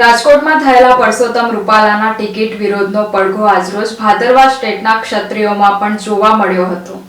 રાજકોટમાં થયેલા પરસોત્તમ રૂપાલાના ટિકિટ વિરોધનો પડઘો આજરોજ ભાદરવા સ્ટેટના ક્ષત્રિયોમાં પણ જોવા મળ્યો હતો.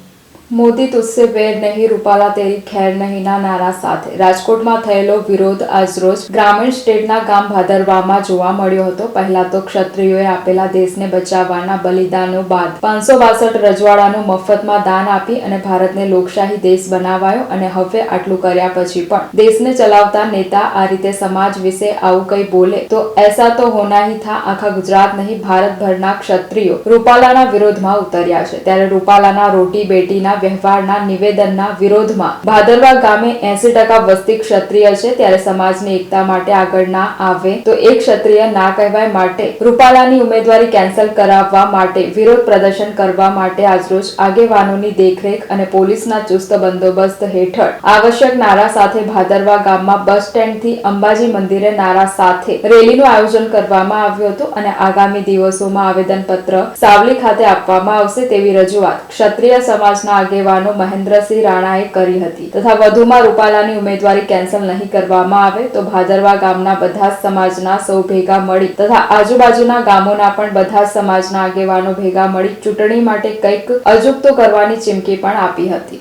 મોદી તુસ્સે વેર નહીં, રૂપાલા તેરી ખેર નહીંના નારા સાથે. રાજકોટમાં થયેલો વિરોધ આજરોજ ગ્રામીણ સ્ટેટના ગામ ભાદરવામાં જોવા મળ્યો હતો. પહેલા તો ક્ષત્રિયોએ આપેલા દેશને બચાવવાના બલિદાનો બાદ પાંચસો બાસઠ રજવાડાનું મફતમાં દાન આપી અને ભારતને લોકશાહી દેશ બનાવાયો અને હવે આટલું કર્યા પછી પણ દેશને ચલાવતા નેતા આ રીતે સમાજ વિશે આવું કંઈ બોલે તો એસા તો હોના હી થા, આખા ગુજરાત નહીં, ભારતભરના ક્ષત્રિયો રૂપાલાના વિરોધમાં ઉતર્યા છે. ત્યારે રૂપાલાના રોટી બેટીના વ્યવહારના નિવેદનના વિરોધમાં. ભાદરવા ગામે એસી ટકા વસ્તી ક્ષત્રિય છે, ત્યારે સમાજની એકતા માટે આગળ ના આવે તો એક ક્ષત્રિય ના કહેવાય માટે. રૂપાલાની ઉમેદવારી કેન્સલ કરાવવા માટે વિરોધ પ્રદર્શન કરવા માટે આજરોજ આગેવાનોની દેખરેખ અને પોલીસના ચુસ્ત બંદોબસ્ત હેઠળ. આવશ્યક નારા સાથે ભાદરવા ગામમાં બસ સ્ટેન્ડથી અંબાજી મંદિરે નારા સાથે રેલીનું આયોજન કરવામાં આવ્યું હતું અને આગામી દિવસોમાં આવેદનપત્ર સાવલી ખાતે આપવામાં આવશે તેવી રજૂઆત. ક્ષત્રિય સમાજના આગેવાનો મહેન્દ્રસિંહ રાણાએ કરી હતી તથા વધુમાં રૂપાલાની ઉમેદવારી કેન્સલ નહીં કરવામાં આવે તો ભાદરવા ગામના બધા સમાજના સૌ ભેગા મળી તથા આજુબાજુના ગામોના પણ બધા સમાજના આગેવાનો ભેગા મળી ચૂંટણી માટે કંઈક અજુગતો કરવાની ચીમકી પણ આપી હતી.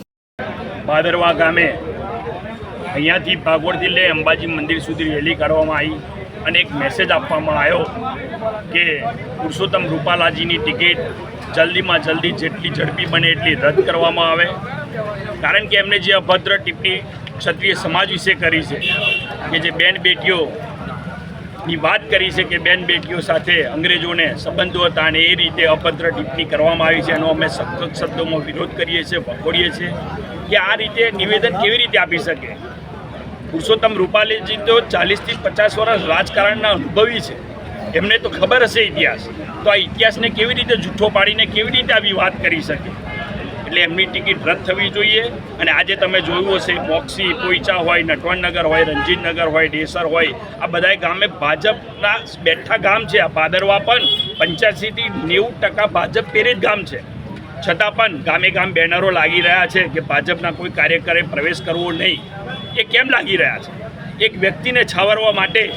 ભાદરવા ગામે અહીંયાથી ભાગોળથી લઈ અંબાજી મંદિર સુધી રેલી કાઢવામાં આવી અને એક મેસેજ આપવામાં આવ્યો કે પુરુષોત્તમ રૂપાલાજીની ટિકિટ જલ્દીમાં જલ્દી જેટલી ઝડપી બને એટલી રદ કરવામાં આવે. કારણ કે એમને જે અભદ્ર ટિપ્પણી ક્ષત્રિય સમાજ વિશે કરી છે, કે જે બેન બેટીઓની વાત કરી છે કે બેન બેટીઓ સાથે અંગ્રેજોને સંબંધો હતા અને એ રીતે અભદ્ર ટિપ્પણી કરવામાં આવી છે, એનો અમે સખત શબ્દોમાં વિરોધ કરીએ છીએ, વખોડીએ છીએ, કે આ રીતે નિવેદન કેવી રીતે આપી શકે? પુરુષોત્તમ રૂપાલીજી તો ચાલીસથી પચાસ વર્ષ રાજકારણના અનુભવી છે. એમને તો ખબર હશે ઇતિહાસ. તો આ ઇતિહાસને કેવી રીતે જૂઠો પાડીને કેવી રીતે આવી વાત કરી શકે? એટલે એમની ટિકિટ રદ થવી જોઈએ અને આજે તમે જોયું હશે, બોક્સી, પોઈચા હોય નટવણનગર હોય રંજીતનગર હોય, ડેસર હોય, આ બધાય ગામે ભાજપના બેઠા ગામ છે, આ ભાદરવા પણ પંચ્યાસીથી નેવું ટકા ભાજપ પ્રેરિત ગામ છે. છતાં પણ ગામે ગામ બેનરો લાગી રહ્યા છે કે ભાજપના કોઈ કાર્યકરે પ્રવેશ કરવો નહીં. એ કેમ લાગી રહ્યા છે? એક વ્યક્તિને છાવરવા માટે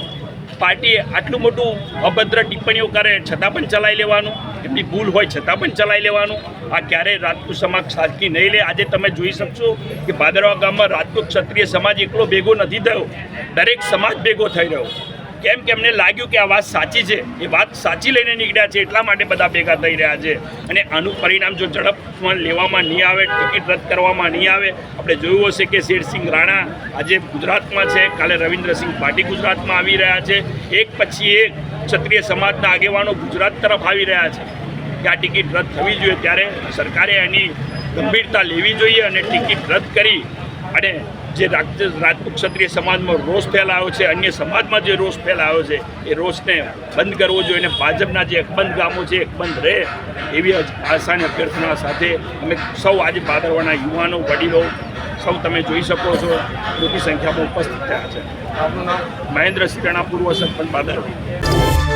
પાર્ટીએ આટલું મોટું અભદ્ર ટિપ્પણીઓ કરે, છતાં પણ ચલાવી લેવાનું? એમની ભૂલ હોય, છતાં પણ ચલાવી લેવાનું? આ ક્યારેય રાજપૂત સમાજ સાચકી નહીં લે? આજે તમે જોઈ શકશો કે ભાદરવા ગામમાં રાજપૂત ક્ષત્રિય સમાજ એકલો ભેગો નથી થયો. દરેક સમાજ ભેગો થઈ રહ્યો. કેમ કે એમને લાગ્યું કે આ વાત સાચી છે. એ વાત સાચી લઈને નીકળ્યા છે, એટલા માટે બધા ભેગા થઈ રહ્યા છે. અને આનું પરિણામ જો ઝડપમાં લેવામાં નહીં આવે, ટિકિટ રદ કરવામાં નહીં આવે, આપણે જોયું હશે કે શેરસિંહ રાણા આજે ગુજરાતમાં છે, કાલે રવિન્દ્રસિંહ પાટી ગુજરાતમાં આવી રહ્યા છે. એક પછી એક ક્ષત્રિય સમાજના આગેવાનો ગુજરાત તરફ આવી રહ્યા છે કે આ ટિકિટ રદ થવી જોઈએ. ત્યારે સરકારે એની ગંભીરતા લેવી જોઈએ અને ટિકિટ રદ કરી અને જે રાજ- રાજપૂત ક્ષત્રિય સમાજમાં રોષ ફેલાયો છે અન્ય સમાજમાં જે રોષ ફેલાયો છે એ રોષને બંધ કરવો જોઈએ અને ભાજપના જે અકબંધ ગામો છે અકબંધ રહે એવી આશાની અભ્યર્થના સાથે અમે સૌ આજે ભાદરવાના યુવાનો વડીલો સૌ તમે જોઈ શકો છો મોટી સંખ્યામાં ઉપસ્થિત થયા છે. મહેન્દ્ર સિંહ રાણા પૂર્વ સરપંચ ભાદરવા.